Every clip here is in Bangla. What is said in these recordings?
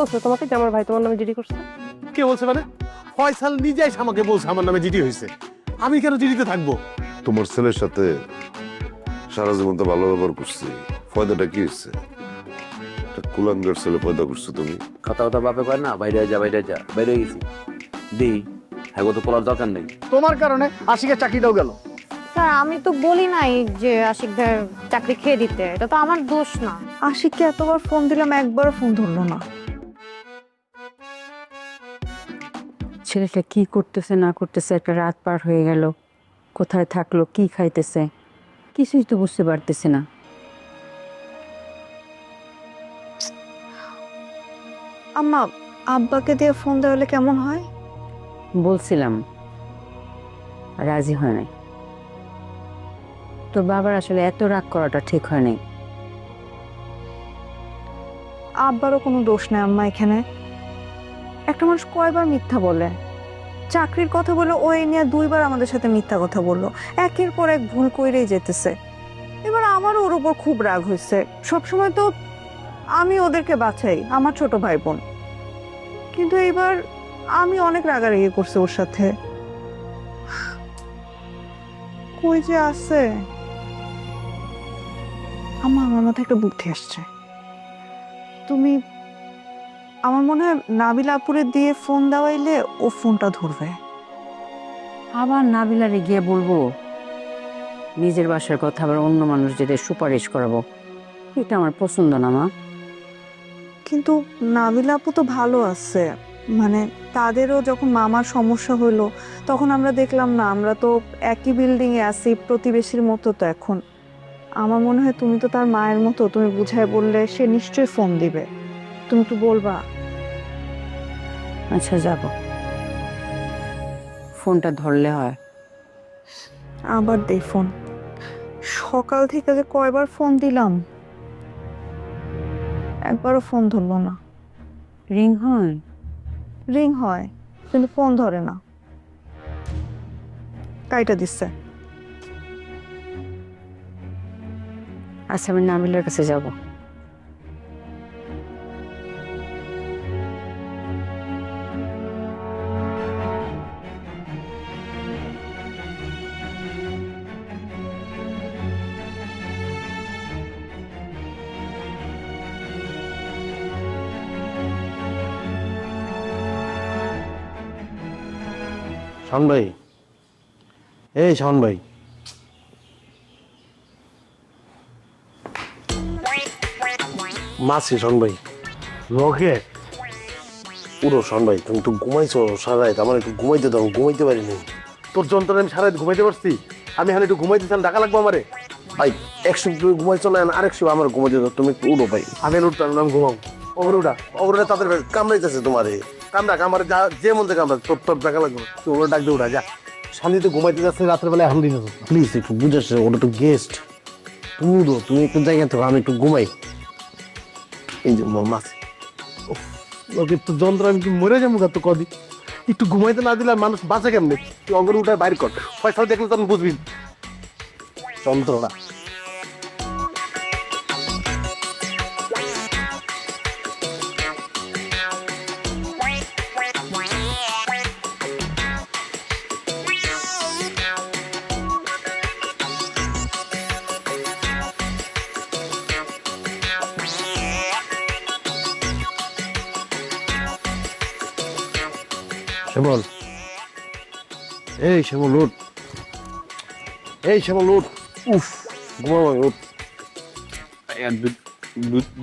বলছো তোমাকে যে আমার ভাই তোমার নামে জিডি করছে? কে বলছে মানে? ফয়সাল নিজে এসে আমাকে বলছে আমার নামে জিডি হয়েছে। আমি কেন জিডিতে থাকব? তোমার ছেলের সাথে সারা জীবন তো ভালো ব্যবহার করছি। ফয়দাটা কি হচ্ছে কুলাঙ্গার ছেলে পয়দা করছ তুমি। কথা কথা বাপে কয় না বাইরে যা বাইরে যা বাইরে গেছি। দি হ্যাঁ তো পড়ার দরকার নেই। তোমার কারণে আশিকের চাকরিটাও গেল। স্যার আমি তো বলি নাই যে আশিক ভাইয়ের চাকরি খেয়ে দিতে। এটা তো আমার দোষ না। আশিককে এতবার ফোন দিলাম একবারও ফোন ধরলো না। ছেলেটা কি করতেছে না করতেছে একটা রাত পার হয়ে গেল। কোথায় থাকল কি খাইতেছে কিছুই তো বুঝতে পারতেছে না। আম্মা আব্বাকে দিয়ে ফোন দেওয়ালে কেমন হয়? বলছিলাম রাজি হয় নাই। তোর বাবার আসলে এত রাগ করাটা ঠিক হয় নাই। আব্বারও কোনো দোষ নেই আম্মা এখানে। একটা মানুষ কয়বার মিথ্যা বলে? চাকরির কথা বলে ও ওই নিয়ে দুইবার আমাদের সাথে মিথ্যা কথা বলল। একের পর এক ভুল কইরেই যেতেছে। এবার আমারও ওর উপর খুব রাগ হয়েছে সবসময় তো আমি ওদেরকে বাঁচাই, আমার ছোট ভাই বোন কিন্তু এবার আমি অনেক রাগারাগি করছি ওর সাথে। কই যে আছে? আমার আমার মাথায় একটা বুদ্ধি আসছে। তুমি আমার মনে হয় নাবিল আপুরে দিয়ে ফোন দেওয়াইলে ও ফোনটা ধরবে। আবার নাবিলারে গিয়ে বলব নিজের বাসার কথা আবার অন্য মানুষ যেতে সুপারিশ করাবো। এটা আমার পছন্দ না মা। কিন্তু নাবিল আপু তো ভালো আছে মানে তাদেরও যখন মামার সমস্যা হলো তখন আমরা দেখলাম না আমরা তো একই বিল্ডিং এ আছি প্রতিবেশীর মতো তো এখন। আমার মনে হয় তুমি তো তার মায়ের মতো তুমি বুঝায় বললে সে নিশ্চয়ই ফোন দিবে। তুমি একটু বলবা। আচ্ছা যাব। ফোনটা ধরলে হয়। আবার দেই ফোন। সকাল থেকে যে কয়বার ফোন দিলাম একবারও ফোন ধরলো না। রিং হয়? রিং হয় কিন্তু ফোন ধরে না। কাইটা দিচ্ছে। আচ্ছা আমি নাবিলার কাছে যাব। শাওন ভাই। এই শাওন ভাই। মাসি শাওন ভাই। রকেট। পুরো শোন ভাই তুমি একটু ঘুমাইছো সারা রাত আমার একটু ঘুমাইতে দাও ঘুমাইতে পারিনি। তোর যন্ত্রণা আমি সারা রাত ঘুমাইতে পারছি। আমি এখন একটু ঘুমাইতে চান ডাকা লাগবো আমারে। ভাই একশো তুমি ঘুমাইছো না আরেকশো আমার ঘুমাইতে দাও তুমি একটু উড়ো ভাই। আমি উঠতাম ঘুমাও ওপরে উঠা। ওগুলো তাদের কামড়াইতেছে তোমারে। কামড়া কামড়া যা যে মন কামড়া তোর তোর টাকা লাগবে তুই ওপরে ডাক দিয়ে উঠা যা। শান্তিতে ঘুমাইতে যাচ্ছে রাত্রে বেলা এখন দিন প্লিজ একটু বুঝাস ওটা তো গেস্ট তুমি উঠো তুমি একটু জায়গা থেকে আমি একটু ঘুমাই। এই যে মাছ ওকে তো যন্ত্র আমি কি মরে যাব তো কদি একটু ঘুমাইতে না দিলে মানুষ বাঁচে কেমনে? তুই অঙ্গন উঠায় বাইর কর। পয়সা দেখলে তখন বুঝবি। যন্ত্রণা। শ্যামল। এই শ্যামল উঠ। এই শ্যামল উঠ। উফ ঘুমাবো আমি, উঠ।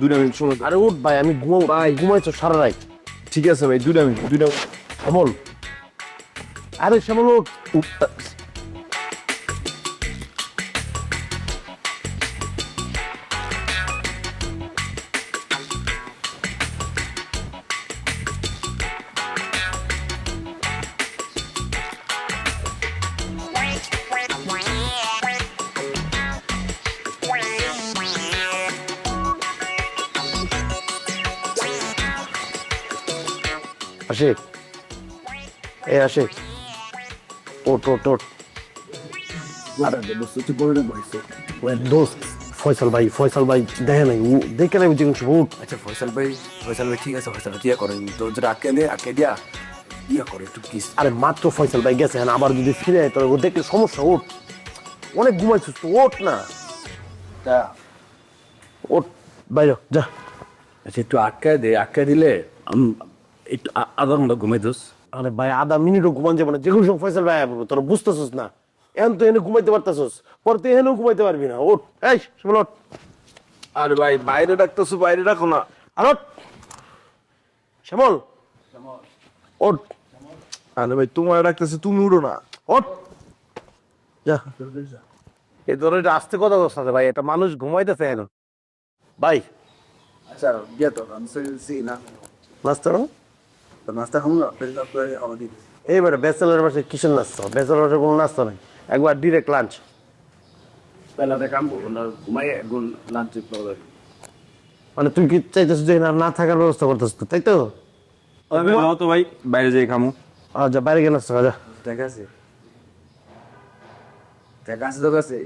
দুটা মিনিট সময় আরে উঠ ভাই আমি ঘুমাবো। ভাই ঘুমাইছো সারা রাত। ঠিক আছে ভাই দুটা মিনিট দুটা শ্যামল। আরে শ্যামল উঠ। আশিক ওট ওট ওট দোস্ত ফয়সাল ভাই ফয়সাল ভাই দেখে নাই ও দেখে নাই উঠ আচ্ছা ফয়সাল ভাই ফয়সাল ভাই ঠিক আছে ফয়সাল ভাই করেন তো যেটা আটকে দে আটকে দিয়া ইয়া করে একটু প্লিজ আরে মাত্র ফয়সাল ভাই গেছে হ্যাঁ আবার যদি ফিরে আয় তাহলে ও দেখলে সমস্যা ওঠ। অনেক ঘুমাইছিস তো ওঠ না। ওঠ বাইরে যা। আচ্ছা একটু আটকায় দে আটকায় দিলে আমি একটু আধা ঘণ্টা ঘুমাই দোস আরে ভাই আধা মিনিটও ঘুমান যাবে না। যে কোনো সময় ফয়সাল ভাই আসবে তোরা বুঝতেছিস না। এখন তো এনে ঘুমাইতে পারতেছিস। পরে তুই এনেও ঘুমাইতে পারবি না। ওঠ। এই শিমুল ওঠ। আরে ভাই বাইরে ডাকতেছো বাইরে ডাকো না। আর ওঠ। শ্যামল। ওঠ। আরে ভাই তোমার রাখতেছে তুমি উড়ো না। ওঠ। যা। এই ধরো এটা আস্তে কথা বলছে ভাই এটা মানুষ ঘুমাইতেছে এখন। ভাই। আচ্ছা বিয়া তো না। নাস্তা নাস্তা খাব না এইবারে ব্যাচেলার বাসে কিসের নাস্তা? ব্যাচেলার বাসে কোনো নাস্তা নাই? একবার ডিরেক্ট লাঞ্চ বেলাতে কাম না ঘুমাই এখন লাঞ্চ মানে তুই কি চাইতেছিস যে না না থাকার ব্যবস্থা করতেছিস তো, তাই তো? তো ভাই বাইরে যাই খামু। আচ্ছা বাইরে গিয়ে নাস্তা যা। টাকা আছে। টাকা আছে তো কাছে?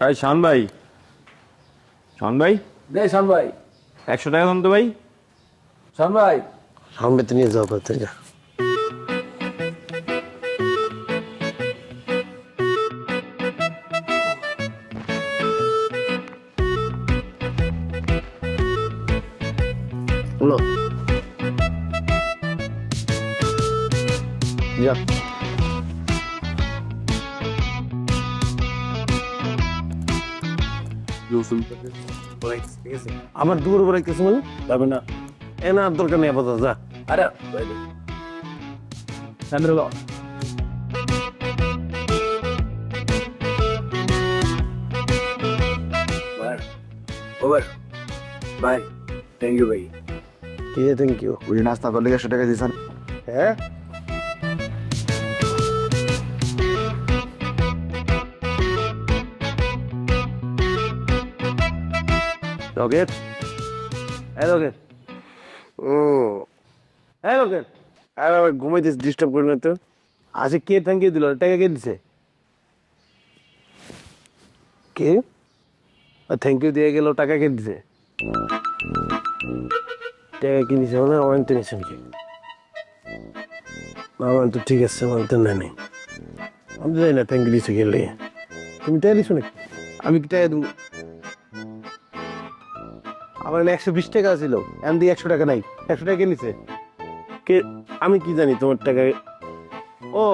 ভাই শান ভাই। শান ভাই? দে শান ভাই। একশো টাকা দাম তো ভাই। শান ভাই সামনে নিয়ে যাও তো যা হলো যা আমার দূর উপরে কিছু মানে যাবে না এনা দরকার নেই আপাতত যা। আরে বাইরে ওভার বাই থ্যাংক ইউ ভাই কি থ্যাংক ইউ ওই নাস্তা করলে একশো টাকা দিয়েছেন? হ্যাঁ? রকেট? হ্যাঁ রকেট। ও। হ্যাঁ রকেট আর আবার ঘুমাইতেছে ডিস্টার্ব করে না তো। আজকে কে ইউ দিল? টাকা কে দিছে? কে? থ্যাংক ইউ দিয়ে গেল টাকা কে দিছে? টাকা কি দিছে মানে অনেক তো নিছে নাকি? আমার তো ঠিক আছে আমার তো না নেই। আমি জানি না থ্যাংক ইউ দিছে গেলে তুমি টাকা দিছো নাকি? আমি কি টাকা দেবো? আমার একশো বিশ টাকা ছিল। এম দিয়ে একশো টাকা নাই। একশো টাকা নিছে? কে আমি কি জানি তোমার টাকা? ও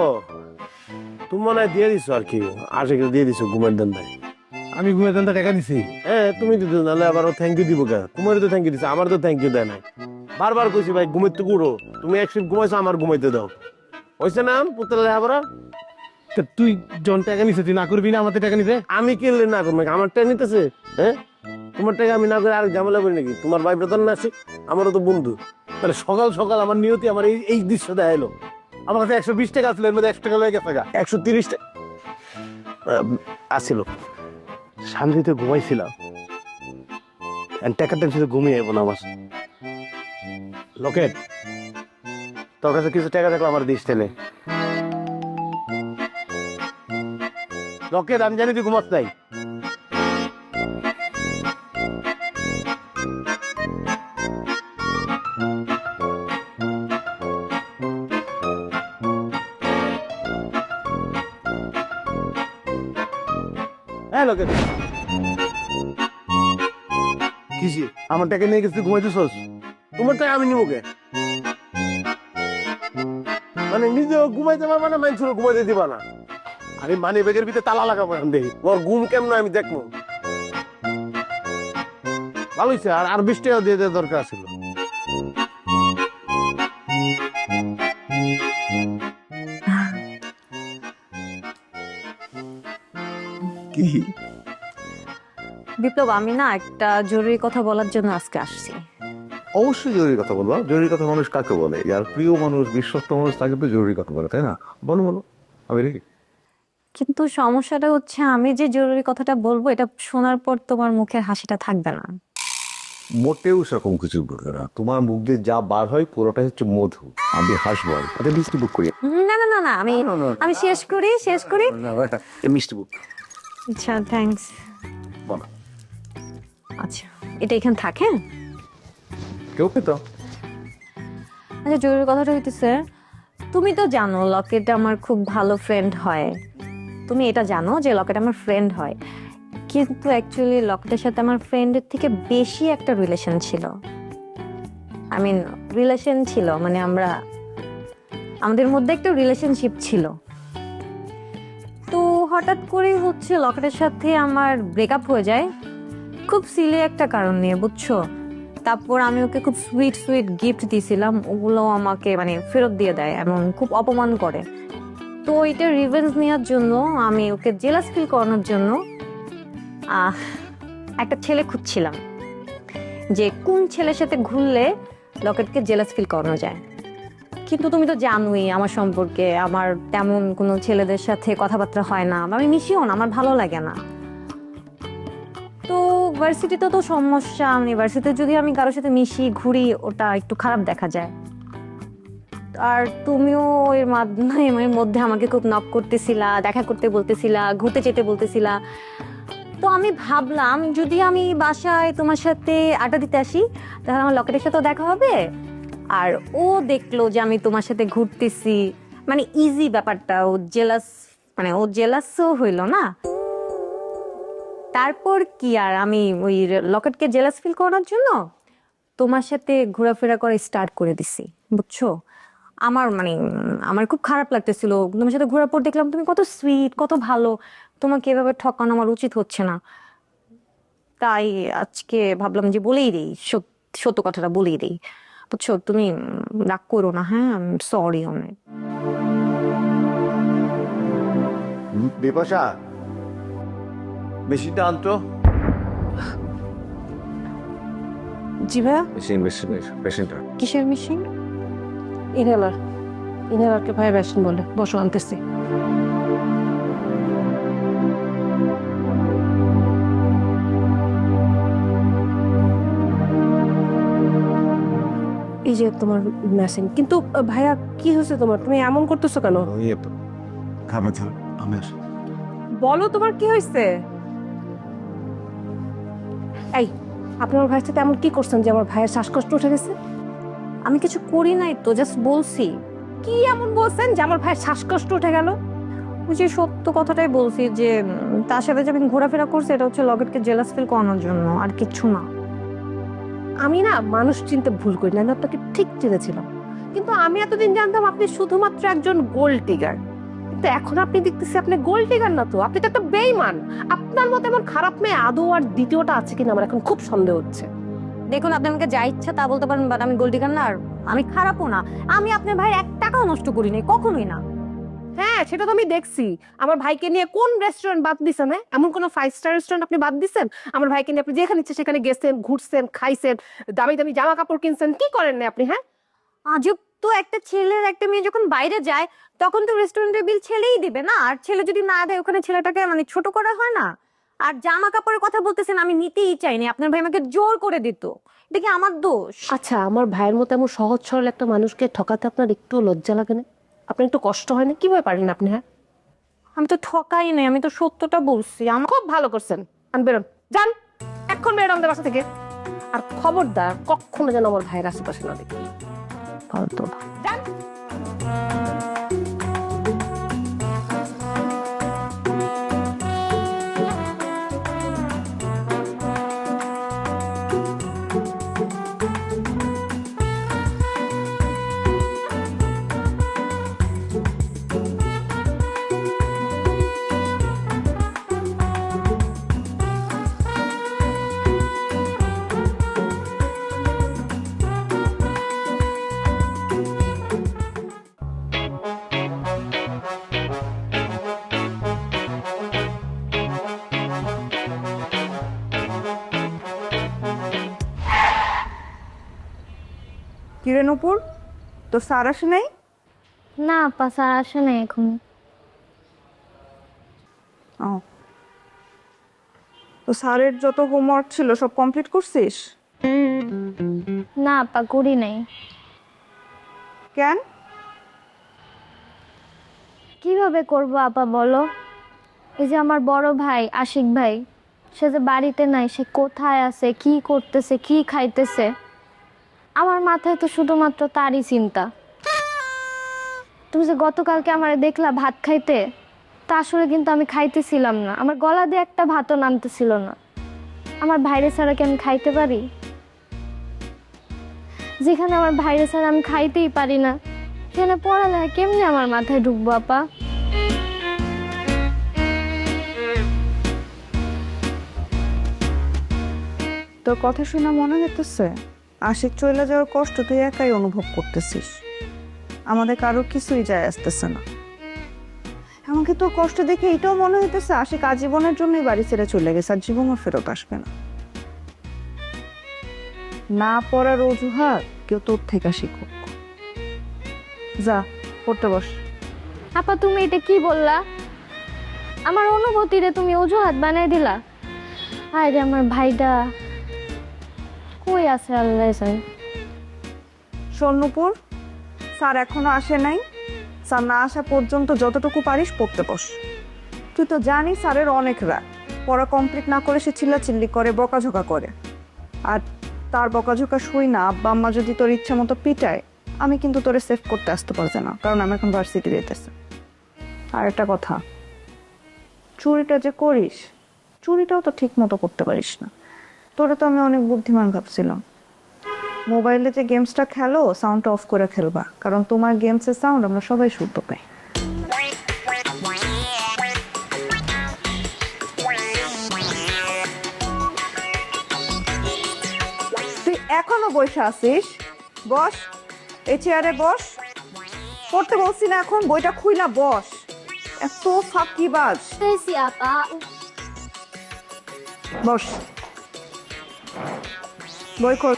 তুমি মনে হয় দিয়ে দিছো আর কি। আশে দিয়ে দিছো ঘুমের দান্দায় আমি ঘুমিয়ে দেন টাকা দিছি হ্যাঁ তুমি দিতে নাহলে আবার থ্যাংক ইউ দিব কে তোমার তো থ্যাংক ইউ দিছে আমার তো থ্যাংক ইউ দেয় নাই। বারবার কইছি ভাই ঘুমাইতে গুড়ো তুমি এক শিফট ঘুমাইছো আমার ঘুমাইতে দাও। হয়েছে না পুতলা লেখাপড়া তা তুই জন টাকা নিছে তুই না করবি না আমাদের টাকা নিতে? আমি কিনলে না করব আমার টাকা নিতেছে? হ্যাঁ? তোমার টাকা আমি না করে আর ঝামেলা করি নাকি? তোমার ভাই ব্রাদার না আছে আমারও তো বন্ধু। তাহলে সকাল সকাল আমার নিয়তি আমার এই এই দৃশ্য দেখাইলো। আমার কাছে একশো বিশ টাকা আসলে এর মধ্যে একশো টাকা লেগে গেছে একশো তিরিশ টাকা আসিল শান্তিতে ঘুমাইছিলাম। টাকা টেনশনে ঘুমিয়ে যাব না আমার। লকেট তোর কাছে কিছু টাকা থাকলে আমার দিস তেলে লকেট আমি জানি তুই ঘুমাস নাই। লকেট কিসি আমার টাকা নিয়ে গেছিস ঘুমাইতেছস তোমার টাকা আমি নিবো কে? মানে নিজেও ঘুমাইতে পারবা না, মানুষেরও ঘুমাইতে দিবা না। আমি মানি ব্যাগের ভিতরে তালা লাগাবো এখন দেখি। তোমার ঘুম কেমন আমি দেখব? ভালো হয়েছে আর আর বিশ টাকা দিয়ে দেওয়ার দরকার ছিল। বিপ্লব আমি না একটা জরুরি কথা বলার জন্য আজকে আসছি। অবশ্যই জরুরি কথা বলব। জরুরি কথা মানুষ কাকে বলে? যার প্রিয় মানুষ বিশ্বস্ত মানুষ তাকে তো জরুরি কথা বলে তাই না? বলো বলো। আমি রেডি কিন্তু সমস্যাটা হচ্ছে আমি যে জরুরি কথাটা বলব এটা শোনার পর তোমার মুখের হাসিটা থাকবে না। মোটেও সেরকম কিছু বলবে না। তোমার মুখ দিয়ে যা বার হয় পুরোটাই হচ্ছে মধু। আমি হাসবো আর মিষ্টি বুক করি। না না না না আমি আমি শেষ করি শেষ করি। মিষ্টি বুক আচ্ছা থ্যাঙ্কস আচ্ছা এটা এখানে থাকে? কেউ পেতো আচ্ছা জরুরি কথাটা হইতেছে তুমি তো জানো লকেট আমার খুব ভালো ফ্রেন্ড হয়। তুমি এটা জানো যে লকেট আমার ফ্রেন্ড হয়। কিন্তু অ্যাকচুয়ালি লকেটের সাথে আমার ফ্রেন্ডের থেকে বেশি একটা রিলেশন ছিল। আই মিন রিলেশন ছিল মানে আমরা আমাদের মধ্যে একটা রিলেশনশিপ ছিল। তো হঠাৎ করে হচ্ছে লকেটের সাথে আমার ব্রেকআপ হয়ে যায়। খুব সিলি একটা কারণ নিয়ে, বুঝছ? তারপর আমি ওকে খুব সুইট সুইট গিফট দিয়েছিলাম ওগুলো আমাকে মানে ফেরত দিয়ে দেয় এবং খুব অপমান করে। তো এটা রিভেঞ্জ নেওয়ার জন্য আমি ওকে জেলাস ফিল করানোর জন্য একটা ছেলে খুঁজছিলাম, যে কোন ছেলের সাথে ঘুরলে লকেটকে জেলাস ফিল করানো যায়। কিন্তু তুমি তো জানোই আমার সম্পর্কে, আমার তেমন কোনো ছেলেদের সাথে কথাবার্তা হয় না, আমি মিশিও না, আমার ভালো লাগে না। তো ভার্সিটিতে তো সমস্যা, আমি ভার্সিটিতে যদি আমি কারোর সাথে মিশি, ঘুরি, ওটা একটু খারাপ দেখা যায়। আর তুমিও এর মাধ্যমে মধ্যে আমাকে খুব নক করতেছিলা, দেখা করতে বলতেছিলা, ঘুরতে যেতে বলতেছিলা। তো আমি ভাবলাম, যদি আমি বাসায় তোমার সাথে আড্ডা দিতে আসি, তাহলে আমার লকেটের সাথেও দেখা হবে। আর ও দেখল যে আমি তোমার সাথে ঘুরতেছি। মানে ইজি ব্যাপারটা, ও জেলাস মানে ও জেলাসও হইল না। তারপর কি আর? আমি ওই লকেটকে জেলাস ফিল করানোর জন্য তোমার সাথে ঘোরাফেরা করে স্টার্ট করে দিছি, বুঝছ? আমার মানে আমার খুব খারাপ লাগতেছিল। তোমার সাথে ঘোরার পর দেখলাম তুমি কত সুইট কত ভালো। তোমাকে এভাবে ঠকানো আমার উচিত হচ্ছে না। তাই আজকে ভাবলাম যে বলেই দিই, সত- সত্য কথাটা বলেই দিই। বুঝছ? তুমি রাগ করো না হ্যাঁ? সরি অনেক বিপাশা মেশিনটা আনতো? জি ভাইয়া? মেশিন মেশিন মেশিনটা কিসের মেশিন ইনহেলার ইনহেলারকে ভাই ভ্যাকসিন বলে। বসো আনতেছি। এই যে তোমার মেশিন কিন্তু ভাইয়া কি হয়েছে তোমার? তুমি এমন করতেছো কেন? খাবে খাবে আমি বলো তোমার কি হয়েছে? এই আপনি আমার ভাইয়ের সাথে এমন কি করছেন যে আমার ভাইয়ের শ্বাসকষ্ট উঠে গেছে? আমি কিছু করি নাই তো জাস্ট বলছি। কি এমন বলছেন যে আমার ভাইয়ের শ্বাসকষ্ট উঠে গেল? ওই যে সত্য কথাটাই বলছি যে উম, তার সাথে যে আমি ঘোরাফেরা করছি এটা হচ্ছে লগেটকে জেলাস ফিল করানোর জন্য আর কিচ্ছু না। আমি না মানুষ চিনতে ভুল করি না আমি আপনাকে ঠিক চিনেছিলাম কিন্তু আমি এতদিন জানতাম আপনি শুধুমাত্র একজন গোল্ড টিগার কিন্তু এখন আপনি দেখতেছি আপনি গোল্ড টিগার না তো। আপনি তো একটা বেইমান। আপনার মতো এমন খারাপ মেয়ে আদৌ আর দ্বিতীয়টা আছে কিনা আমার এখন খুব সন্দেহ হচ্ছে। দেখুন আপনি আমাকে যা ইচ্ছা তা বলতে পারেন বাট আমি গোল্ডিগার না আর আমি খারাপও না। আমি আপনার ভাই এক টাকাও নষ্ট করিনি কখনোই না। হ্যাঁ সেটা তো আমি দেখছি। আমার ভাইকে নিয়ে কোন রেস্টুরেন্ট বাদ দিছেন হ্যাঁ? এমন কোন ফাইভ স্টার রেস্টুরেন্ট আপনি বাদ দিছেন? আমার ভাইকে নিয়ে আপনি যেখানে ইচ্ছে সেখানে গেছেন ঘুরছেন খাইছেন দামি দামি জামা কাপড় কিনছেন কি করেন না আপনি হ্যাঁ? আজব তো একটা ছেলের একটা মেয়ে যখন বাইরে যায় তখন তো রেস্টুরেন্টের বিল ছেলেই দিবে না। আর ছেলে যদি না দেয় ওখানে ছেলেটাকে মানে ছোট করা হয় না? আর জামা কাপড়ের কথা বলতেছেন আমি নিতেই চাইনি। আপনার ভাই আমাকে জোর করে দিত। এটা কি আমার দোষ? আচ্ছা আমার ভাইয়ের মতো এমন সহজ সরল একটা মানুষকে ঠকাতে আপনার একটু লজ্জা লাগে না? আপনার একটু কষ্ট হয় না? কীভাবে পারেন আপনি হ্যাঁ? আমি তো ঠকাই নাই আমি তো সত্যটা বলছি। আমার খুব ভালো করছেন। আমি বেরোন। যান এখন বেরোন আমাদের বাসা থেকে। আর খবরদার কখনো যেন আমার ভাইয়ের আশেপাশে না দেখি। 跑得多吧？যান কিরেনুপুর তো স্যার আসে নাই? না আপা স্যার আসে না এখন। ও। তো স্যারের যত হোমওয়ার্ক ছিল সব কমপ্লিট করছিস? না আপা করি নাই। কেন? কীভাবে করব আপা বলো? এই যে আমার বড় ভাই আশিক ভাই সে যে বাড়িতে নাই সে কোথায় আছে কি করতেছে কি খাইতেছে? আমার মাথায় তো শুধুমাত্র তারই চিন্তা। তুমি যে গতকালকে আমার দেখলা ভাত খাইতে, তা আসলে কিন্তু আমি খাইতেছিলাম না। আমার গলা দিয়ে একটা ভাতও নামতেছিল না। আমার ভাইরে ছাড়া কি আমি খাইতে পারি? যেখানে আমার ভাইরে ছাড়া আমি খাইতেই পারি না, সেখানে পড়ালেখা কেমনি আমার মাথায় ঢুকবো, আপা? তোর কথা শুনে মনে হইতেছে আশিক চলে যাওয়ার কষ্ট তুই একাই অনুভব করতেছিস। আমাদের কারোর কিছুই যায় আসতেছে না। এমনকি তোর কষ্ট দেখে এটাও মনে হইতেছে আশিক আজীবনের জন্যই বাড়ি ছেড়ে চলে গেছে আর জীবনও ফেরত আসবে না। না পড়ার অজুহাত কেউ তোর থেকে শিখুক। যা, পড়তে বস। আপা, তুমি এটা কি বললা? আমার অনুভূতিরে তুমি অজুহাত বানিয়ে দিলা। আয় রে আমার ভাইটা কই আছে আল্লাহ জানে। স্বর্ণপুর, স্যার এখনও আসে নাই। স্যার না আসা পর্যন্ত যতটুকু পারিস পড়তে বস। তুই তো জানিস স্যারের অনেক রাগ। পড়া কমপ্লিট না করে সে চিল্লাচিল্লি করে, বকাঝোকা করে। আর তার বকাঝোকা শুই না, আব্বা আম্মা যদি তোর ইচ্ছা মতো পিটায়, আমি কিন্তু তোরে সেভ করতে আসতে পারছে না, কারণ আমি এখন ভার্সিটি যেতেছে। আর একটা কথা, চুরিটা যে করিস, চুরিটাও তো ঠিক মতো করতে পারিস না। তোরা তো আমি অনেক বুদ্ধিমান ভাবছিলাম। মোবাইলে যে গেমসটা খেলো সাউন্ডটা অফ করে খেলবা। কারণ তোমার গেমসের সাউন্ড আমরা সবাই শুদ্ধ পাই। তুই এখনও বসে আছিস? বস এই চেয়ারে বস। পড়তে বলছি না এখন বইটা খুইলা বস। এত ফাঁকিবাজ। বস। খোল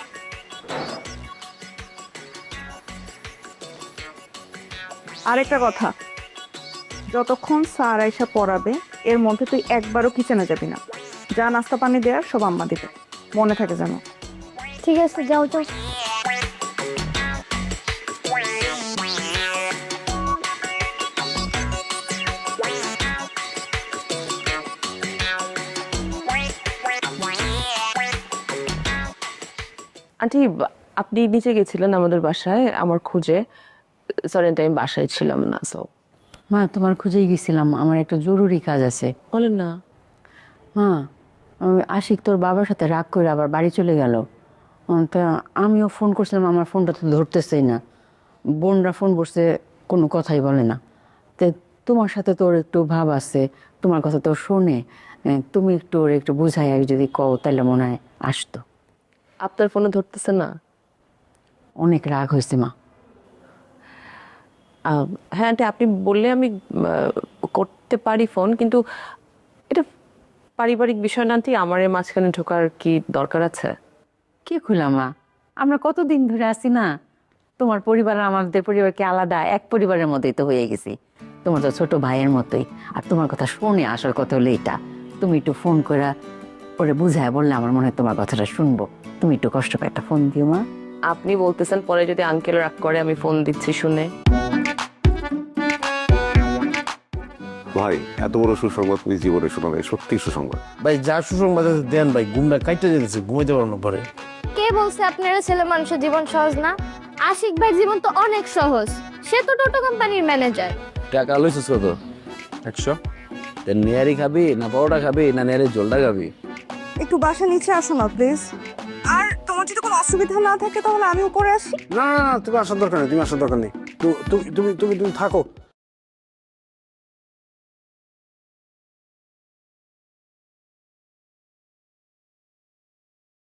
আরেকটা কথা। যতক্ষণ স্যার আইসা পড়াবে, এর মধ্যে তুই একবারও কিচেনে যাবি না। যা নাস্তা পানি দেয়ার সব আম্মা দিবে। মনে থাকে যেন। ঠিক আছে, যাও যাও। আন্টি আপনি নিচে গেছিলেন আমাদের বাসায় আমার খুঁজে। সারেন টাইম বাসায় ছিলাম না সো মা তোমার খুঁজেই গেছিলাম আমার একটা জরুরি কাজ আছে। বলেন না। মা আশিক তোর বাবার সাথে রাগ করে আবার বাড়ি চলে গেল। তা আমিও ফোন করছিলাম আমার ফোনটা তো ধরতেছেই না। বোনরা ফোন করছে কোনো কথাই বলে না। তো তোমার সাথে তোর একটু ভাব আছে তোমার কথা তো শোনে। তুমি একটু ওর একটু বুঝাই যদি কও তাহলে মনে হয় আসতো। আপনার ফোনে ধরতেছে না? অনেক রাগ হয়েছে মা। হ্যাঁ আন্টি আপনি বললে আমি করতে পারি ফোন কিন্তু এটা পারিবারিক বিষয় না আন্টি? আমার মাঝখানে ঢোকার কি দরকার আছে? কি খুলা মা? আমরা কতদিন ধরে আছি না? তোমার পরিবার আর আমাদের পরিবারকে আলাদা এক পরিবারের মধ্যেই তো হয়ে গেছি। তোমার তো ছোট ভাইয়ের মতোই। আর তোমার কথা শুনে আসার কথা হলো এটা। তুমি একটু ফোন করে ওরে বুঝায় বললে আমার মনে হয় তোমার কথাটা শুনব। তুমি একটু কষ্ট করে একটা ফোন দিও মা। আপনি বলতেছেন পরে যদি আঙ্কেল রাগ করে আমি ফোন দিচ্ছি শুনে। ভাই এত বড় সুসংবাদ তুমি জীবনে শোনাবে সত্যি সুসংবাদ। ভাই যা সুসংবাদ আছে দেন ভাই ঘুমটা কাইটে যেতেছে ঘুমাইতে পারো না পরে। কে বলছে আপনারা ছেলে মানুষের জীবন সহজ না? আশিক ভাই জীবন তো অনেক সহজ। সে তো টোটো কোম্পানির ম্যানেজার টাকা লইছিস কত? একশো। তে নেয়ারি খাবি না পরোটা খাবি না নেয়ারি জলটা খাবি? একটু বাসা নিচে আসো না প্লিজ আর তোমার যদি কোনো অসুবিধা না থাকে তাহলে আমিও করে আসি। না না না, তুমি আসার দরকার নেই, তুমি আসার দরকার নেই। তুমি তুমি তুমি থাকো।